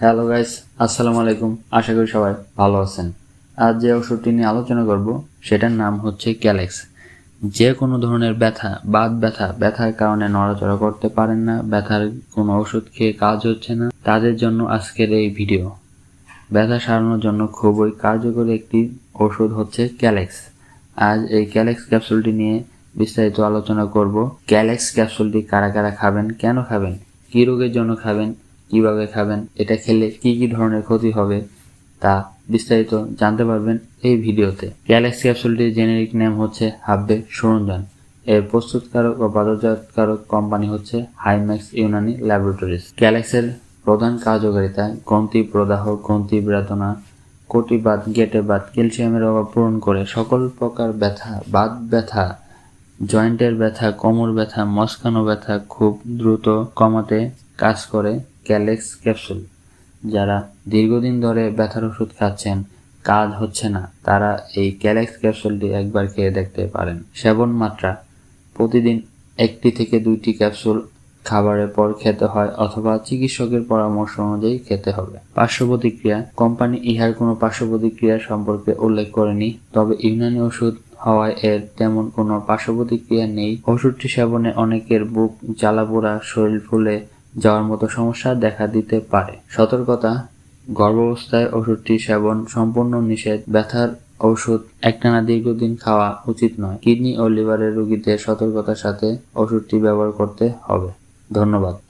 Hello guys আসসালামু আলাইকুম আশা করি সবাই ভালো আছেন। আজ যে ওষুধটি নিয়ে আলোচনা করব, সেটার নাম হচ্ছে ক্যালেক্স যে কোনো ধরনের ব্যথা, বাত ব্যথা, ব্যথার কারণে নড়াচড়া করতে পারেন না, ব্যথার কোনো ওষুধ খেয়ে কাজ হচ্ছে না, তাদের জন্য আজকের এই ভিডিও। ব্যথা সারানোর জন্য খুবই কার্যকরী একটি ওষুধ হচ্ছে ক্যালেক্স আজ এই ক্যালেক্স ক্যাপসুলটি নিয়ে বিস্তারিত আলোচনা করব। ক্যালেক্স ক্যাপসুলটি কারা কারা খাবেন, কেন খাবেন, কী রোগের জন্য খাবেন কীভাবে খাবেন, এটা খেলে কি কি ধরনের ক্ষতি হবে, তা বিস্তারিত জানতে পারবেন এই ভিডিওতে। ক্যালেক্স ক্যাপসুলটির জেনেরিক নেম হচ্ছে হাব্বে সরঞ্জান। এর প্রস্তুতকারক ও বাজারজাতকারক কোম্পানি হচ্ছে হাইম্যাক্স ইউনানি ল্যাবরেটরিজ ক্যালেক্সের প্রধান কার্যকারিতা গ্রন্থি প্রদাহ, গ্রন্থি বেদনা কটিবাত গেটে বাত ক্যালসিয়ামের অভাব পূরণ করে সকল প্রকার ব্যথা, বাত ব্যথা, জয়েন্টের ব্যথা, কোমর ব্যথা মস্কানো ব্যথা খুব দ্রুত কমাতে কাজ করে। ক্যালেক্স ক্যাপসুল যারা দীর্ঘদিন ধরে ব্যথার ওষুধ খাচ্ছেন, কাজ হচ্ছে না। তারা এই ক্যালেক্স ক্যাপসুলটি একবার খেয়ে দেখতে পারেন। সেবন মাত্রা, প্রতিদিন একটি থেকে দুইটি ক্যাপসুল খাবারের পর খেতে হয় অথবা চিকিৎসকের পরামর্শ অনুযায়ী খেতে হবে। পার্শ্ব প্রতিক্রিয়া কোম্পানি ইহার কোনো পার্শ্ব প্রতিক্রিয়া সম্পর্কে উল্লেখ করেনি, তবে ইউনানি ওষুধ হওয়ায় এর তেমন কোনো পার্শ্ব প্রতিক্রিয়া নেই। ওষুধটি সেবনে অনেকের বুক, জ্বালাপোড়া, শরীর ফুলে যাওয়ার মতো সমস্যা দেখা দিতে পারে। সতর্কতা, গর্ভাবস্থায় ওষুধটি সেবন, সম্পূর্ণ নিষেধ, ব্যথার ওষুধ, একটানা দীর্ঘদিন খাওয়া উচিত নয়। কিডনি ও লিভারের রোগীদের সতর্কতার সাথে ওষুধটি ব্যবহার করতে হবে। ধন্যবাদ।